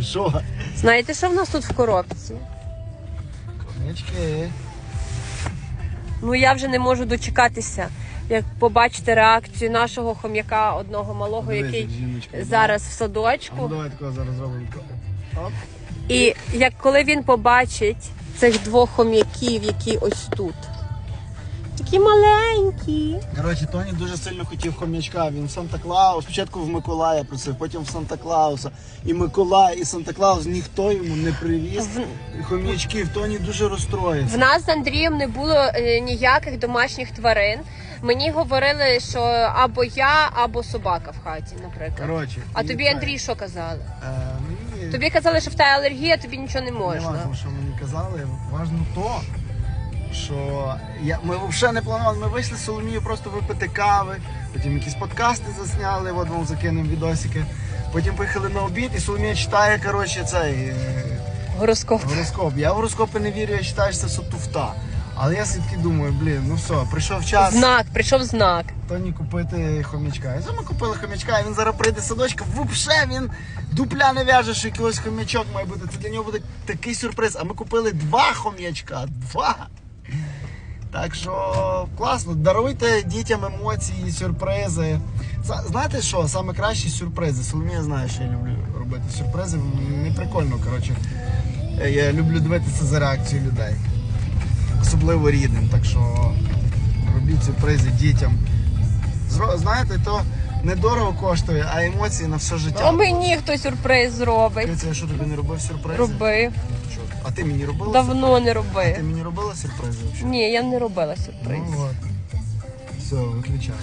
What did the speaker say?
Що? Знаєте, що в нас тут в коробці? Конячки. Ну я вже не можу дочекатися, як побачити реакцію нашого хом'яка, одного малого, Дивись, який жіночка, зараз в А ну садочку. давай такого зараз зробимо. Оп. І як коли він побачить цих двох хом'яків, які ось тут. Такі маленькі. Коротше, Тоні дуже сильно хотів хом'ячка. Він в Санта-Клаус, спочатку в Миколая просив, потім в Санта-Клауса. І Миколай, і Санта-Клаус ніхто йому не привіз. Хом'ячків. Тоні дуже розстроївся. В нас з Андрієм не було е, ніяких домашніх тварин. Мені говорили, що або я, або собака в хаті, наприклад. Коротше, А і тобі, так. Андрій, що казали? Е, мені Тобі казали, що в тебе алергія, тобі нічого не не можна. важливо, що мені казали. Важно то, що я, ми взагалі не планували. Ми вийшли з Соломією просто випити кави, потім якісь подкасти засняли, от вам закинемо відосики. Потім поїхали на обід, і Соломія читає, коротше, цей. е, Гороскоп. Гороскоп. Я в гороскопи не вірю, я вважаю, що це все туфта. Але я все-таки думаю, блін, ну все, прийшов час Знак, прийшов знак. Тоні купити хомячка. І ми купили хомячка, і він зараз прийде з садочка, взагалі він дупля не в'яже, що якийсь хомячок має бути. Це для нього буде такий сюрприз. А ми купили два хомячка. Два. Так що класно, даруйте дітям емоції, сюрпризи. Знаєте що? Саме кращі сюрпризи. Соломія знає, що я люблю робити сюрпризи. Не прикольно, коротше. Е, Я люблю дивитися за реакцією людей. Особливо рідним. Так що робіть сюрпризи дітям. Зро- Знаєте, то недорого коштує, а емоції на все життя. А мені хто сюрприз зробить. Киця, я що тобі не робив сюрпризи? Робив. А ти мені робила? Давно не роби. А ти мені робила сюрпризи? взагалі? Ні, я не робила сюрприз. Ну от. Все, виключаю.